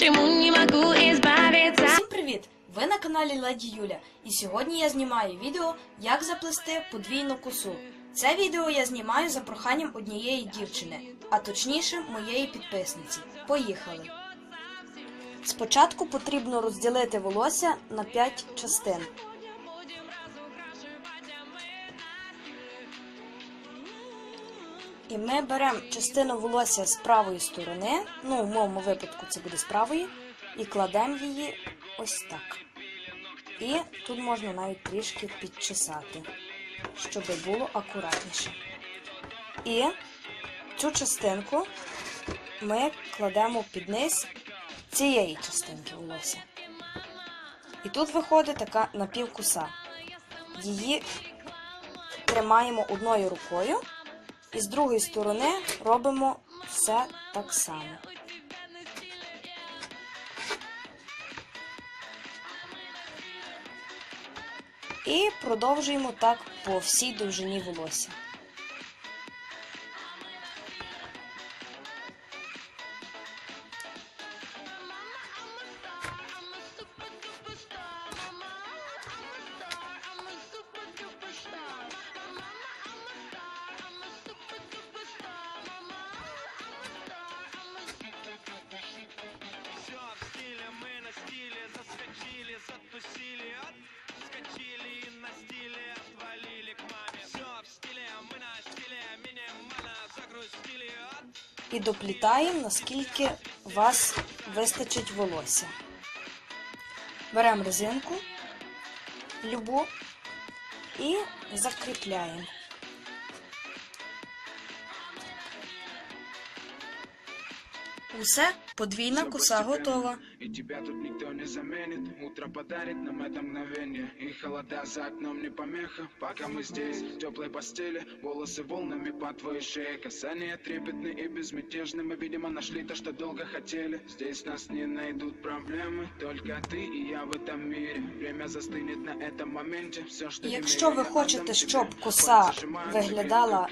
почему не могу избавиться. Всім привіт! Ви на каналі Леді Юля, і сьогодні я знімаю відео, як заплести подвійну косу. Це відео я знімаю за проханням однієї дівчини, а точніше моєї підписниці. Поїхали! Спочатку потрібно розділити волосся на 5 частин. І ми беремо частину волосся з правої сторони, ну, в моєму випадку це буде з правої, і кладемо її ось так. І тут можна навіть трішки підчесати, щоб було акуратніше. І цю частинку ми кладемо під низ цієї частинки волосся. І тут виходить така напівкуса. Її тримаємо одною рукою. І з другої сторони робимо все так само. І продовжуємо так по всій довжині волосся. І доплітаємо, наскільки у вас вистачить волосся. Беремо резинку любу і закріпляємо. Усе, подвійна коса готова. И тебя тут никто не заменит Утро подарит нам это мгновение И холода за окном не помеха Пока мы здесь, в теплой постели Волосы волнами по твоей шее Касания трепетны и безмятежны Мы, видимо, нашли то, что долго хотели Здесь нас не найдут проблемы Только ты и я в этом мире Время застынет на этом моменте Все, что Якщо ви хочете, щоб коса виглядала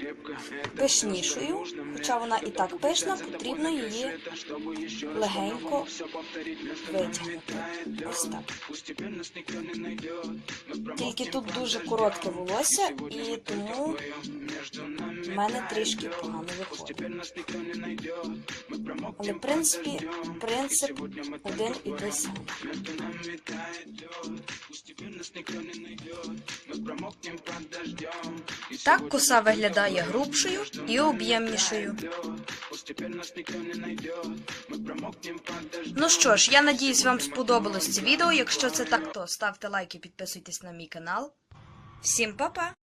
пишнішою, хоча вона і так пишна, потрібно її легенько Ось так. Тільки тут дуже коротке волосся, і тому в мене трішки погано виходить. Але в принципі принцип один і той самий. Так коса виглядає грубшою і об'ємнішою. Ну що ж, я надіюсь, вам сподобалось це відео. Якщо це так, то ставте лайк і підписуйтесь на мій канал. Всім па-па!